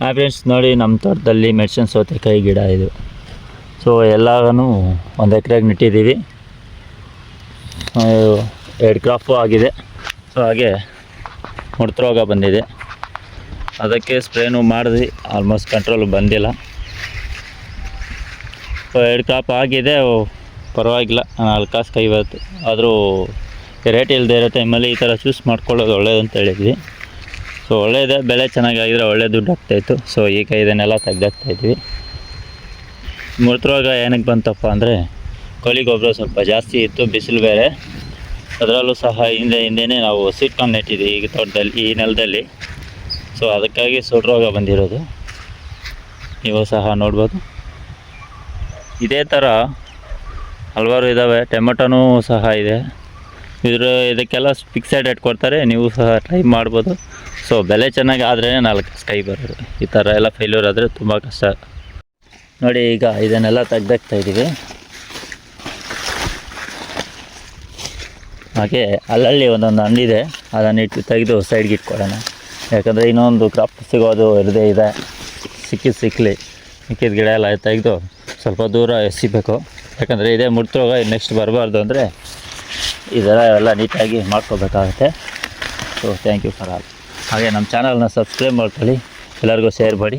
ಹಾಂ ಫ್ರೆಂಡ್ಸ್ ನೋಡಿ ನಮ್ಮ ತೋಟದಲ್ಲಿ ಮೆಡಿಸಿನ್ ಸೌತೆಕಾಯಿ ಗಿಡ ಇದು. ಸೊ ಎಲ್ಲನೂ ಒಂದು ಎಕರೆಗೆ ನೆಟ್ಟಿದ್ದೀವಿ. ಎರಡು ಕ್ರಾಪು ಆಗಿದೆ. ಸೊ ಹಾಗೆ ಮುಡ್ತ ರೋಗ ಬಂದಿದೆ. ಅದಕ್ಕೆ ಸ್ಪ್ರೇನು ಮಾಡಿದ್ವಿ ಆಲ್ಮೋಸ್ಟ್ ಕಂಟ್ರೋಲ್ ಬಂದಿಲ್ಲ. ಸೊ ಎರಡು ಕ್ರಾಪ್ ಆಗಿದೆ ಪರವಾಗಿಲ್ಲ. ನಾಲ್ಕು ಕಾಸು ಬರುತ್ತೆ ಆದರೂ ರೇಟ್ ಇಲ್ಲದೆ ಇರೋ ಟೈಮಲ್ಲಿ ಈ ಥರ ಚೂಸ್ ಮಾಡ್ಕೊಳ್ಳೋದು ಒಳ್ಳೇದಂತ ಹೇಳಿದ್ವಿ. ಸೊ ಒಳ್ಳೆಯದೇ ಬೆಳೆ ಚೆನ್ನಾಗಾಗಿದ್ರೆ ಒಳ್ಳೆ ದುಡ್ಡು ಆಗ್ತಾಯಿತ್ತು. ಸೊ ಈಗ ಇದನ್ನೆಲ್ಲ ತೆಗ್ದಾಕ್ತಾ ಇದ್ವಿ. ರೋಗ ಏನಕ್ಕೆ ಬಂತಪ್ಪ ಅಂದರೆ, ಕೋಳಿ ಗೊಬ್ಬರ ಸ್ವಲ್ಪ ಜಾಸ್ತಿ ಇತ್ತು, ಬಿಸಿಲು ಬೇರೆ. ಅದರಲ್ಲೂ ಸಹ ಹಿಂದೆ ಹಿಂದೆನೇ ನಾವು ಸಿಟ್ಕೊಂಡು ನೆಟ್ಟಿದ್ವಿ ಈಗ ತೋಟದಲ್ಲಿ, ಈ ನೆಲದಲ್ಲಿ. ಸೊ ಅದಕ್ಕಾಗಿ ಸುಡ್ರೋಗ ಬಂದಿರೋದು. ನೀವು ಸಹ ನೋಡ್ಬೋದು. ಇದೇ ಥರ ಹಲವಾರು ಇದ್ದಾವೆ, ಟೊಮೆಟೊನೂ ಸಹ ಇದೆ. ಇದ್ರ ಇದಕ್ಕೆಲ್ಲ ಫಿಕ್ಸೆಡ್ ರೇಟ್ ಕೊಡ್ತಾರೆ, ನೀವು ಸಹ ಟ್ರೈ ಮಾಡ್ಬೋದು. ಸೊ ಬೆಲೆ ಚೆನ್ನಾಗಿ ಆದ್ರೇ ನಾಲ್ಕು ಕೈ ಬರೋದು. ಈ ಥರ ಎಲ್ಲ ಫೇಲ್ಯೂರ್ ಆದರೆ ತುಂಬ ಕಷ್ಟ. ನೋಡಿ, ಈಗ ಇದನ್ನೆಲ್ಲ ತೆಗ್ದಾಗ್ತಾ ಇದ್ದೀವಿ. ಹಾಗೆ ಅಲ್ಲಲ್ಲಿ ಒಂದೊಂದು ಹಣ್ಣಿದೆ, ಅದನ್ನು ಇಟ್ಟು ತೆಗೆದು ಸೈಡ್ಗೆ ಇಟ್ಕೊಳ್ಳೋಣ. ಯಾಕಂದರೆ ಇನ್ನೊಂದು ಕ್ರಾಪ್ ಸಿಗೋದು ಇರದೇ ಇದೆ. ಸಿಕ್ಕಿದ್ದು ಸಿಕ್ಕಲಿ ಸಿಕ್ಕಿದ ಗಿಡ ಎಲ್ಲ ತೆಗೆದು ಸ್ವಲ್ಪ ದೂರ ಎಸಿಬೇಕು. ಯಾಕಂದರೆ ಇದೇ ಮುಡ್ತೋಗ ನೆಕ್ಸ್ಟ್ ಬರಬಾರ್ದು ಅಂದರೆ ಇದೆಲ್ಲ ಎಲ್ಲ ನೀಟಾಗಿ ಮಾಡ್ಕೋಬೇಕಾಗುತ್ತೆ. So thank you for all ಹಾಗೆ ನಮ್ಮ ಚಾನಲ್ನ ಸಬ್ಸ್ಕ್ರೈಬ್ ಮಾಡ್ಕೊಳ್ಳಿ. ಎಲ್ಲರಿಗೂ ಶೇರ್ ಮಾಡಿ.